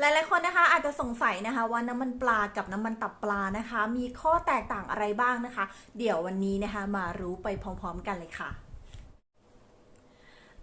หลายๆคนนะคะอาจจะสงสัยนะคะว่าน้ำมันปลากับน้ำมันตับปลานะคะ มีข้อแตกต่างอะไรบ้างนะคะ เดี๋ยววันนี้นะคะมารู้ไปพร้อม ๆ กันเลยค่ะ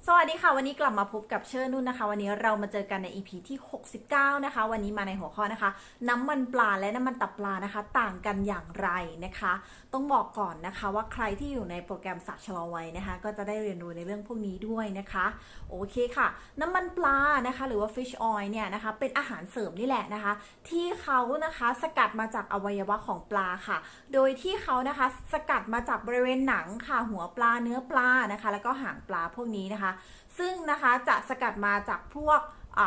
สวัสดีค่ะ วันนี้กลับมาพบกับเชิญนุ่นนะคะ วันนี้เรามาเจอกันใน EP ที่ 69 นะคะ วันนี้มาในหัวข้อนะคะ น้ำมันปลาและน้ำมันตับปลานะคะ ต่างกันอย่างไรนะคะ ต้องบอกก่อนนะคะว่าใครที่อยู่ในโปรแกรมสักชะลอวัยนะคะ ก็จะได้เรียนรู้ในเรื่องพวกนี้ด้วยนะคะ โอเคค่ะ น้ำมันปลานะคะ หรือว่า fish oil เนี่ยนะคะ เป็นอาหารเสริมนี่แหละนะคะ ที่เขานะคะสกัดมาจากอวัยวะของปลาค่ะ โดยที่เขานะคะสกัดมาจากบริเวณหนังค่ะ หัวปลาเนื้อปลานะคะ แล้วก็หางปลาพวกนี้นะคะซึ่งนะคะจะสกัดมาจากพวก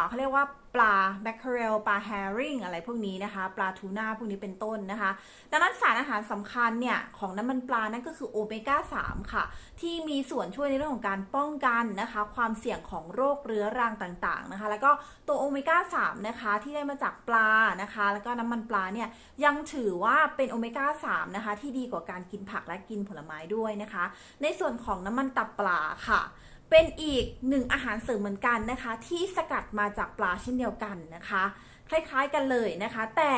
เขาเรียกว่าปลาแบคเคเรลปลาแฮริงอะไรพวกนี้นะคะ ปลาทูน่าพวกนี้เป็นต้นนะคะ ดังนั้นสารอาหารสำคัญเนี่ยของน้ำมันปลานั่นก็คือโอเมก้า 3 ค่ะ ที่มีส่วนช่วยในเรื่องของการป้องกันนะคะ ความเสี่ยงของโรคเรื้อรังต่างๆนะคะ แล้วก็ตัวโอเมก้า 3 นะคะที่ได้มาจากปลานะคะ แล้วก็น้ำมันปลาเนี่ยยังถือว่าเป็นโอเมก้า 3 นะคะที่ดีกว่าการกินผักและกินผลไม้ด้วยนะคะ ในส่วนของน้ำมันตับปลาค่ะ เป็นอีกหนึ่งอาหารเสริมเหมือนกันนะคะ ที่สกัดมาจากปลาเช่นเดียวกันนะคะ คล้ายๆกันเลยนะคะ แต่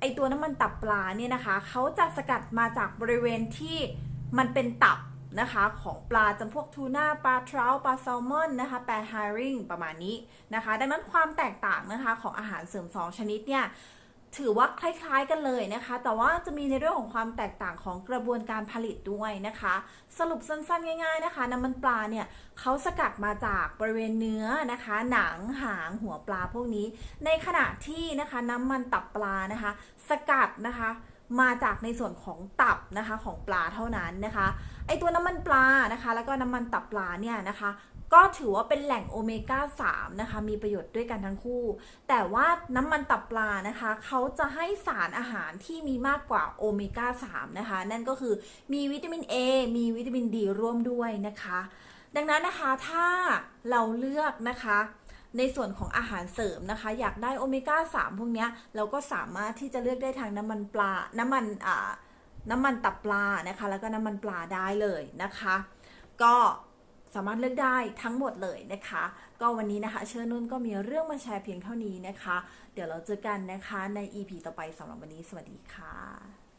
ไอตัวน้ำมันตับปลาเนี่ยนะคะเขาจะสกัดมาจากบริเวณที่มันเป็นตับนะคะของปลาจำพวกทูน่าปลาทราปลาแซลมอนนะคะปลาไฮริงประมาณนี้นะคะ ดังนั้นความแตกต่างนะคะของอาหารเสริมสองชนิดเนี่ย ถือว่าคล้ายๆกันเลยนะคะ แต่ว่าจะมีในเรื่องของความแตกต่างของกระบวนการผลิตด้วยนะคะ สรุปสั้นๆ ง่าย ๆนะคะ น้ำมันปลาเนี่ยเขาสกัดมาจากบริเวณเนื้อนะคะ หนังหางหัวปลาพวกนี้ ในขณะที่นะคะน้ำมันตับปลานะคะ สกัดนะคะมาจากในส่วนของตับนะคะของปลาเท่านั้นนะคะไอตัวน้ำมันปลานะคะ แล้วก็น้ำมันตับปลาเนี่ยนะคะ ก็ถือว่าเป็นแหล่งโอเมก้า3นะคะ มีประโยชน์ด้วยกันทั้งคู่ แต่ว่าน้ำมันตับปลานะคะ เขาจะให้สารอาหารที่มีมากกว่าโอเมก้า3นะคะ นั่นก็คือมีวิตามิน A มีวิตามินดีร่วมด้วยนะคะ ดังนั้นนะคะถ้าเราเลือกนะคะในส่วนของอาหารเสริมนะคะ อยากได้โอเมก้า3พวกนี้เราก็สามารถที่จะเลือกได้ทางน้ำมันปลา น้ำมันอ่าน้ำมันตับปลานะคะ แล้วก็น้ำมันปลาได้เลยนะคะ ก็ สามารถเลือกได้ทั้งหมดเลยนะคะ ก็วันนี้นะคะ เชิญนุ่นก็มีเรื่องมาแชร์เพียงเท่านี้นะคะ เดี๋ยวเราเจอกันนะคะใน EP ต่อไปสำหรับวันนี้ สวัสดีค่ะ